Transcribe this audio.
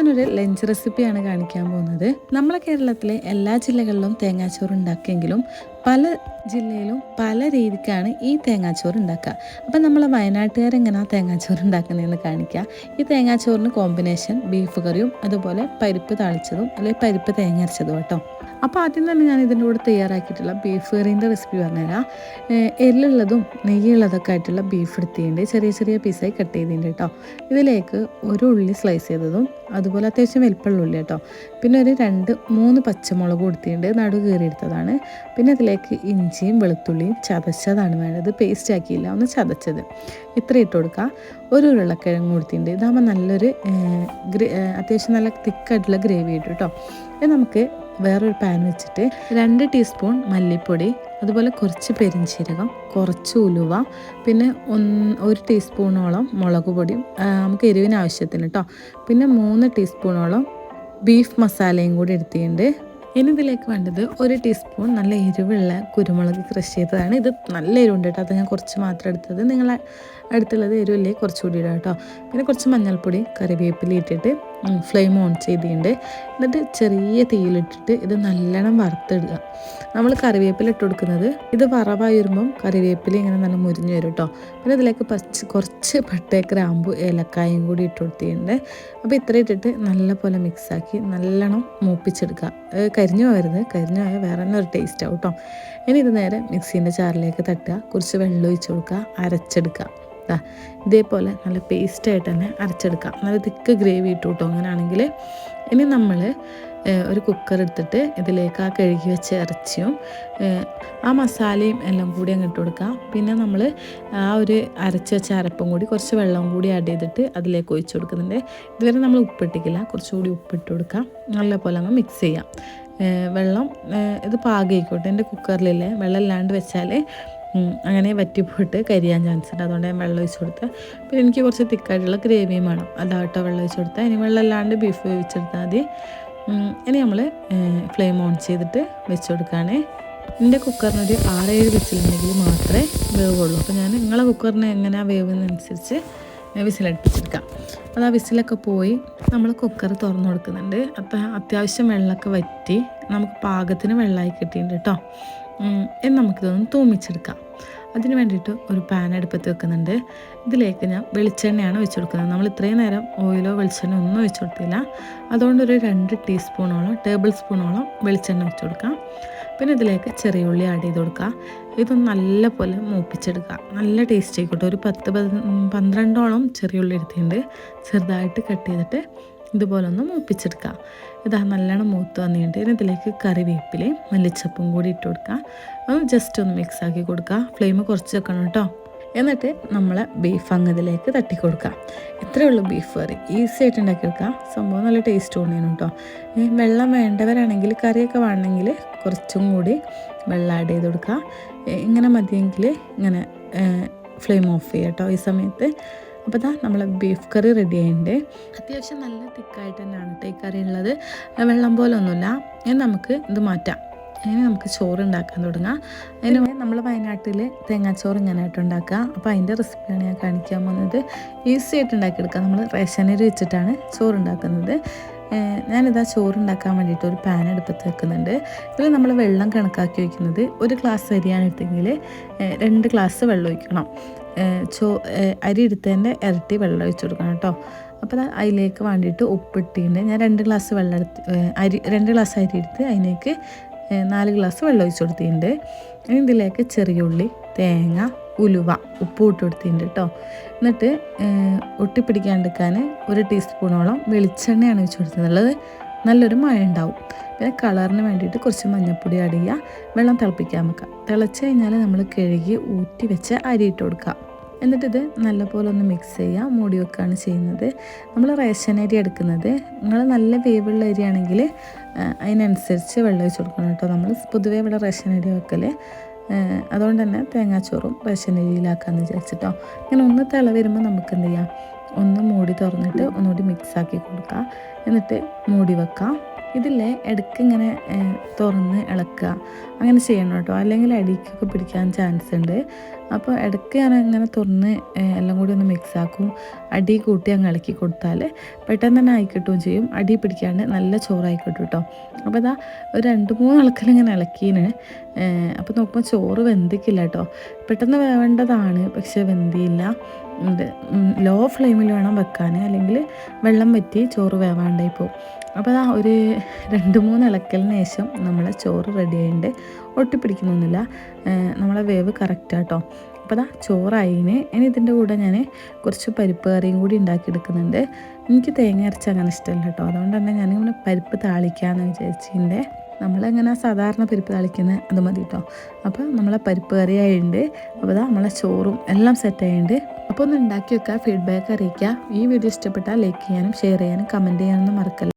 ഞാനൊരു ലഞ്ച് റെസിപ്പിയാണ് കാണിക്കാൻ പോകുന്നത്. നമ്മളെ കേരളത്തിലെ എല്ലാ ജില്ലകളിലും തേങ്ങാച്ചോറ് ഉണ്ടാക്കിയെങ്കിലും പല ജില്ലയിലും പല രീതിക്കാണ് ഈ തേങ്ങാച്ചോറ് ഉണ്ടാക്കുക. അപ്പം നമ്മൾ എങ്ങനെ തേങ്ങാച്ചോറ് ഉണ്ടാക്കുന്നതെന്ന് കാണിക്കുക ഈ തേങ്ങാച്ചോറിന് കോമ്പിനേഷൻ ബീഫ് കറിയും അതുപോലെ പരിപ്പ് താളിച്ചതും അല്ലെങ്കിൽ പരിപ്പ് തേങ്ങ അരച്ചതും കേട്ടോ അപ്പോൾ ആദ്യം തന്നെ ഞാൻ ഇതിന്റെ കൂടെ തയ്യാറാക്കിയിട്ടുള്ള ബീഫ് കറീന്റെ റെസിപ്പി പറഞ്ഞുതരാം. എല്ലുള്ളതും നെയ്യുള്ളതൊക്കെ ആയിട്ടുള്ള ബീഫ് എടുത്തിട്ടുണ്ട്. ചെറിയ ചെറിയ പീസായി കട്ട് ചെയ്തിട്ടുണ്ട് കേട്ടോ. ഇതിലേക്ക് ഒരു ഉള്ളി സ്ലൈസ് ചെയ്തതും അതുപോലെ അത്യാവശ്യം വലിപ്പമുള്ള ഉള്ളി കേട്ടോ പിന്നെ ഒരു രണ്ട് മൂന്ന് പച്ചമുളക് കൊടുത്തിട്ടുണ്ട്. നടു കീറിയെടുത്തതാണ്. പിന്നെ അതിലേക്ക് ഇഞ്ചിയും വെളുത്തുള്ളിയും ചതച്ചതാണ് വേണ്ടത്. പേസ്റ്റ് ആക്കിയില്ല ഒന്ന് ചതച്ചത്. ഇത്ര ഇട്ട് കൊടുക്കുക. ഒരു ഉരുളക്കിഴങ്ങ് കൊടുത്തിട്ടുണ്ട് ഇതാകുമ്പോൾ നല്ലൊരു അത്യാവശ്യം നല്ല തിക്കായിട്ടുള്ള ഗ്രേവി ഇട്ടു കേട്ടോ ഇത് നമുക്ക് വേറൊരു പാൻ വെച്ചിട്ട് രണ്ട് ടീസ്പൂൺ മല്ലിപ്പൊടി അതുപോലെ കുറച്ച് പെരിഞ്ചീരകം കുറച്ച് ഉലുവ പിന്നെ ഒന്ന് ഒരു ടീസ്പൂണോളം മുളക് പൊടിയും നമുക്ക് എരിവിന് ആവശ്യത്തിന് കേട്ടോ പിന്നെ മൂന്ന് ടീസ്പൂണോളം ബീഫ് മസാലയും കൂടി എടുത്തിട്ടുണ്ട്. ഇനി ഇതിലേക്ക് വേണ്ടത് ഒരു ടീസ്പൂൺ നല്ല എരിവുള്ള കുരുമുളക് ക്രഷ് ചെയ്തതാണ്. ഇത് നല്ല എരിവുണ്ട് കേട്ടോ. അത് ഞാൻ കുറച്ച് മാത്രം എടുത്തത്. നിങ്ങൾ അടുത്തുള്ളത് എരിവില്ലേ കുറച്ചുകൂടി ഇടാം കേട്ടോ. പിന്നെ കുറച്ച് മഞ്ഞൾപ്പൊടി കറിവേപ്പില ഇട്ടിട്ട് ഫ്ലെയിം ഓൺ ചെയ്തിട്ടുണ്ട്. എന്നിട്ട് ചെറിയ തീയിലിട്ടിട്ട് ഇത് നല്ലോണം വറുത്തിടുക നമ്മൾ കറിവേപ്പില ഇട്ട് കൊടുക്കുന്നത് ഇത് വറവായി വരുമ്പം കറിവേപ്പില ഇങ്ങനെ നല്ല മുരിഞ്ഞു വരും കേട്ടോ പിന്നെ ഇതിലേക്ക് പച്ച കുറച്ച് പട്ടേ ഗ്രാമ്പു ഏലക്കായും കൂടി ഇട്ട് കൊടുത്തിട്ടുണ്ട്. അപ്പോൾ ഇത്ര ഇട്ടിട്ട് നല്ല പോലെ മിക്സാക്കി നല്ലോണം മൂപ്പിച്ചെടുക്കുക. കരിഞ്ഞു പോകരുത്. കരിഞ്ഞു പോയാൽ വേറെ തന്നെ ഒരു ടേസ്റ്റ് ആവും കേട്ടോ ഇനി ഇത് നേരെ മിക്സീന്റെ ചാറിലേക്ക് തട്ടുക. കുറച്ച് വെള്ളം ഒഴിച്ച് കൊടുക്കുക. അരച്ചെടുക്കുക. ഇതേപോലെ നല്ല പേസ്റ്റായിട്ട് തന്നെ അരച്ചെടുക്കാം. നല്ല തിക്ക് ഗ്രേവി ഇട്ടു കേട്ടോ. അങ്ങനെയാണെങ്കിൽ ഇനി നമ്മൾ ഒരു കുക്കർ എടുത്തിട്ട് ഇതിലേക്ക് ആ കഴുകി വെച്ച ഇറച്ചിയും ആ മസാലയും എല്ലാം കൂടി അങ്ങ് ഇട്ട് കൊടുക്കാം. പിന്നെ നമ്മൾ ആ ഒരു അരച്ച് വെച്ച അരപ്പും കൂടി കുറച്ച് വെള്ളം കൂടി ആഡ് ചെയ്തിട്ട് അതിലേക്ക് ഒഴിച്ചു കൊടുക്കുന്നുണ്ട്. ഇതുവരെ നമ്മൾ ഉപ്പിട്ടിക്കില്ല കുറച്ചുകൂടി ഉപ്പിട്ട് കൊടുക്കാം. നല്ല പോലെ അങ്ങ് മിക്സ് ചെയ്യാം. വെള്ളം ഇത് പാകമായിക്കോട്ടെ. എന്റെ കുക്കറിലില്ലേ വെള്ളം ഇല്ലാണ്ട് വെച്ചാൽ അങ്ങനെ വറ്റിപ്പോയിട്ട് കരിയാൻ ചാൻസ് ഉണ്ട്. അതുകൊണ്ട് ഞാൻ വെള്ളം ഒഴിച്ച് കൊടുത്ത് പിന്നെ എനിക്ക് കുറച്ച് തിക്കായിട്ടുള്ള ഗ്രേവിയും വേണം. അതാട്ടോ വെള്ളം ഒഴിച്ച് കൊടുത്താൽ ഇനി വെള്ളം അല്ലാണ്ട് ബീഫ് വേവിച്ചെടുത്താൽ മതി. ഇനി നമ്മൾ ഫ്ലെയിം ഓൺ ചെയ്തിട്ട് വെച്ച് കൊടുക്കുകയാണ്. എന്റെ കുക്കറിനൊരു ആറേഴ് വിസിലുണ്ടെങ്കിൽ മാത്രമേ വേവുള്ളൂ. അപ്പോൾ ഞാൻ നിങ്ങളെ കുക്കറിന് എങ്ങനെയാണ് വേവുന്നതനുസരിച്ച് വിസിലടുപ്പിച്ചെടുക്കാം. അത് ആ വിസിലൊക്കെ പോയി നമ്മൾ കുക്കർ തുറന്നു കൊടുക്കുന്നുണ്ട്. അപ്പം അത്യാവശ്യം വെള്ളമൊക്കെ വറ്റി നമുക്ക് പാകത്തിന് വെള്ളമായി കിട്ടിയിട്ടുണ്ട് കേട്ടോ. ഇനി നമുക്കിതൊന്ന് തൂമിച്ചെടുക്കാം. അതിന് വേണ്ടിയിട്ട് ഒരു പാൻ അടുപ്പത്ത് വെക്കുന്നുണ്ട്. ഇതിലേക്ക് ഞാൻ വെളിച്ചെണ്ണയാണ് വെച്ച് കൊടുക്കുന്നത്. നമ്മൾ ഇത്രയും നേരം ഓയിലോ വെളിച്ചെണ്ണ ഒന്നും വെച്ച് കൊടുത്തില്ല. അതുകൊണ്ട് ഒരു രണ്ട് ടീസ്പൂണോളം ടേബിൾ സ്പൂണോളം വെളിച്ചെണ്ണ വെച്ച് കൊടുക്കാം. പിന്നെ ഇതിലേക്ക് ചെറിയ ഉള്ളി ആഡ് ചെയ്ത് കൊടുക്കുക. ഇതൊന്ന് നല്ല പോലെ മൂപ്പിച്ചെടുക്കുക. നല്ല ടേസ്റ്റ് ആയിക്കോട്ടെ ഒരു പത്ത് പതി- പന്ത്രണ്ടോളം ചെറിയ ഉള്ളി എടുത്തിട്ടുണ്ട്. ചെറുതായിട്ട് കട്ട് ചെയ്തിട്ട് ഇതുപോലെ ഒന്ന് മൂപ്പിച്ചെടുക്കുക ഇതാ നല്ലോണം മൂത്ത് വന്നിട്ട് ഇതിലേക്ക് കറിവേപ്പിലയും മല്ലിച്ചപ്പും കൂടി ഇട്ട് കൊടുക്കുക അത് ജസ്റ്റ് ഒന്ന് മിക്സ് ആക്കി കൊടുക്കുക ഫ്ലെയിം കുറച്ച് വെക്കണം കേട്ടോ എന്നിട്ട് നമ്മൾ ബീഫ് അങ്ങ് ഇതിലേക്ക് തട്ടി കൊടുക്കുക ഇത്രയേ ഉള്ളൂ ബീഫ് കറി. ഈസി ആയിട്ട് ഉണ്ടാക്കിയെടുക്കുക സംഭവം നല്ല ടേസ്റ്റ് തോന്നിയാണ് കേട്ടോ വെള്ളം വേണ്ടവരാണെങ്കിൽ കറിയൊക്കെ വേണമെങ്കിൽ കുറച്ചും കൂടി വെള്ളം ആഡ് ചെയ്ത് കൊടുക്കുക ഇങ്ങനെ മതിയെങ്കിൽ ഇങ്ങനെ ഫ്ലെയിം ഓഫ് ചെയ്യാം കേട്ടോ ഈ സമയത്ത് അപ്പോൾ ഇതാ നമ്മളെ ബീഫ് കറി റെഡി ആയിട്ടുണ്ട്. അത്യാവശ്യം നല്ല തിക്കായിട്ട് തന്നെയാണ് കേട്ടോ ഈ കറി ഉള്ളത് വെള്ളം പോലെ ഒന്നുമില്ല. ഇനി നമുക്ക് ഇത് മാറ്റാം. ഇനി നമുക്ക് ചോറ് ഉണ്ടാക്കാൻ തുടങ്ങാം. അതിന് നമ്മൾ വയനാട്ടിൽ തേങ്ങാച്ചോറ് ഇങ്ങനെയായിട്ട് ഉണ്ടാക്കുക. അപ്പോൾ അതിന്റെ റെസിപ്പിയാണ് ഞാൻ കാണിക്കാൻ പോകുന്നത്. ഈസി ആയിട്ട് ഉണ്ടാക്കിയെടുക്കുക നമ്മൾ റേഷനരി വെച്ചിട്ടാണ് ചോറ് ഉണ്ടാക്കുന്നത്. ഞാനിതാ ചോറ് ഉണ്ടാക്കാൻ വേണ്ടിയിട്ട് ഒരു പാൻ എടുപ്പത്ത് വെക്കുന്നുണ്ട്. ഇതിൽ നമ്മൾ വെള്ളം കണക്കാക്കി വയ്ക്കുന്നത് ഒരു ഗ്ലാസ് അരിയാണ് എടുത്തെങ്കിൽ രണ്ട് ഗ്ലാസ് വെള്ളം ഒഴിക്കണം. ചോ അരി എടുത്തതിന്റെ ഇരട്ടി വെള്ളം ഒഴിച്ചു കൊടുക്കണം കേട്ടോ. അപ്പോൾ ദാ അതിലേക്ക് വേണ്ടിയിട്ട് ഉപ്പിട്ടിട്ടുണ്ട്. ഞാൻ രണ്ട് ഗ്ലാസ് വെള്ളം എടുത്ത് അരി രണ്ട് ഗ്ലാസ് അരി എടുത്ത് അതിലേക്ക് നാല് ഗ്ലാസ് വെള്ളം ഒഴിച്ചു കൊടുത്തിട്ടുണ്ട്. ഇതിലേക്ക് ചെറിയ ഉള്ളി തേങ്ങ ഉലുവ ഉപ്പ് ഇട്ട് കൊടുത്തിട്ടുണ്ട് കേട്ടോ. എന്നിട്ട് ഒട്ടിപ്പിടിക്കാണ്ടിരിക്കാൻ ഒരു ടീസ്പൂണോളം വെളിച്ചെണ്ണയാണ് ഒഴിച്ചു കൊടുത്തിട്ടുള്ളത്. നല്ലൊരു മഴ ഉണ്ടാവും പിന്നെ കളറിന് വേണ്ടിയിട്ട് കുറച്ച് മഞ്ഞൾപ്പൊടി അടിയുക വെള്ളം തിളപ്പിക്കാൻ വെക്കുക. തിളച്ച് കഴിഞ്ഞാൽ നമ്മൾ കഴുകി ഊറ്റി വെച്ച് അരി ഇട്ട് കൊടുക്കുക. എന്നിട്ടിത് നല്ലപോലെ ഒന്ന് മിക്സ് ചെയ്യുക മൂടി വെക്കുകയാണ് ചെയ്യുന്നത്. നമ്മൾ റേഷൻ അരി എടുക്കുന്നത്. നിങ്ങൾ നല്ല വേവുള്ള അരിയാണെങ്കിൽ ആണെങ്കിൽ അതിനനുസരിച്ച് വെള്ളം ഒഴിച്ച് കൊടുക്കണം കേട്ടോ. നമ്മൾ പൊതുവേ ഇവിടെ റേഷൻ അരി വെക്കൽ അതുകൊണ്ട് തന്നെ തേങ്ങാച്ചോറും റേഷൻ അരിയിലാക്കാമെന്ന് വിചാരിച്ചിട്ടോ. ഇങ്ങനെ ഒന്ന് തിള വരുമ്പോൾ നമുക്ക് എന്ത് ചെയ്യാം? ഒന്ന് മൂടി തുറന്നിട്ട് ഒന്നുകൂടി മിക്സാക്കി കൊടുക്കുക എന്നിട്ട് മൂടി വെക്കാം. ഇതില്ലേ ഇടയ്ക്ക് ഇങ്ങനെ തുറന്ന് ഇളക്കുക അങ്ങനെ ചെയ്യണം കേട്ടോ. അല്ലെങ്കിൽ അടിക്കൊക്കെ പിടിക്കാൻ ചാൻസ് ഉണ്ട്. അപ്പോൾ ഇടയ്ക്ക് ഞാൻ അങ്ങനെ തുറന്ന് എല്ലാം കൂടി ഒന്ന് മിക്സ് ആക്കും. അടി കൂട്ടി അങ്ങ് ഇളക്കി കൊടുത്താൽ പെട്ടെന്ന് തന്നെ ആയിക്കിട്ടുകയും ചെയ്യും. അടി പിടിക്കാണ്ട് നല്ല ചോറായി കിട്ടും അപ്പോൾ ഇതാ ഒരു രണ്ട് മൂന്ന് ഇളക്കൽ ഇങ്ങനെ ഇളക്കീന്. അപ്പോൾ നോക്കുമ്പോൾ ചോറ് വെന്തിക്കില്ല കേട്ടോ. പെട്ടെന്ന് വേവേണ്ടതാണ് പക്ഷെ വെന്തിയില്ല. ഉണ്ട്. ലോ ഫ്ലെയിമിൽ വേണം വെക്കാൻ. അല്ലെങ്കിൽ വെള്ളം വറ്റി ചോറ് വേവാണ്ടായി പോകും അപ്പോൾ അതാ ഒരു രണ്ട് മൂന്ന് ഇളക്കലിന് ശേഷം നമ്മൾ ചോറ് റെഡി ആയിട്ടുണ്ട് ഒട്ടിപ്പിടിക്കുന്നൊന്നുമില്ല. നമ്മളെ വേവ് കറക്റ്റാട്ടോ അപ്പോൾ അതാ ചോറായിന്. ഇനി ഇതിന്റെ കൂടെ ഞാൻ കുറച്ച് പരിപ്പ് കറിയും കൂടി ഉണ്ടാക്കിയെടുക്കുന്നുണ്ട്. എനിക്ക് തേങ്ങ അരച്ച് അങ്ങനെ ഇഷ്ടമല്ല കേട്ടോ. അതുകൊണ്ട് തന്നെ ഞാനിങ്ങനെ പരിപ്പ് താളിക്കാമെന്ന് വിചാരിച്ചിട്ടുണ്ട് നമ്മളെങ്ങനെ സാധാരണ പരിപ്പ് താളിക്കുന്ന അത് മതി കേട്ടോ അപ്പോൾ നമ്മളെ പരിപ്പ് കറി ആയിട്ടുണ്ട് അപ്പോൾ ഇതാ നമ്മളെ ചോറും എല്ലാം സെറ്റ് ആയിട്ട് അപ്പോൾ ഒന്ന് ഉണ്ടാക്കി വെക്കുക ഫീഡ്ബാക്ക് അറിയിക്കുക ഈ വീഡിയോ ഇഷ്ടപ്പെട്ടാൽ ലൈക്ക് ചെയ്യാനും ഷെയർ ചെയ്യാനും കമന്റ് ചെയ്യാനൊന്നും മറക്കല്ല.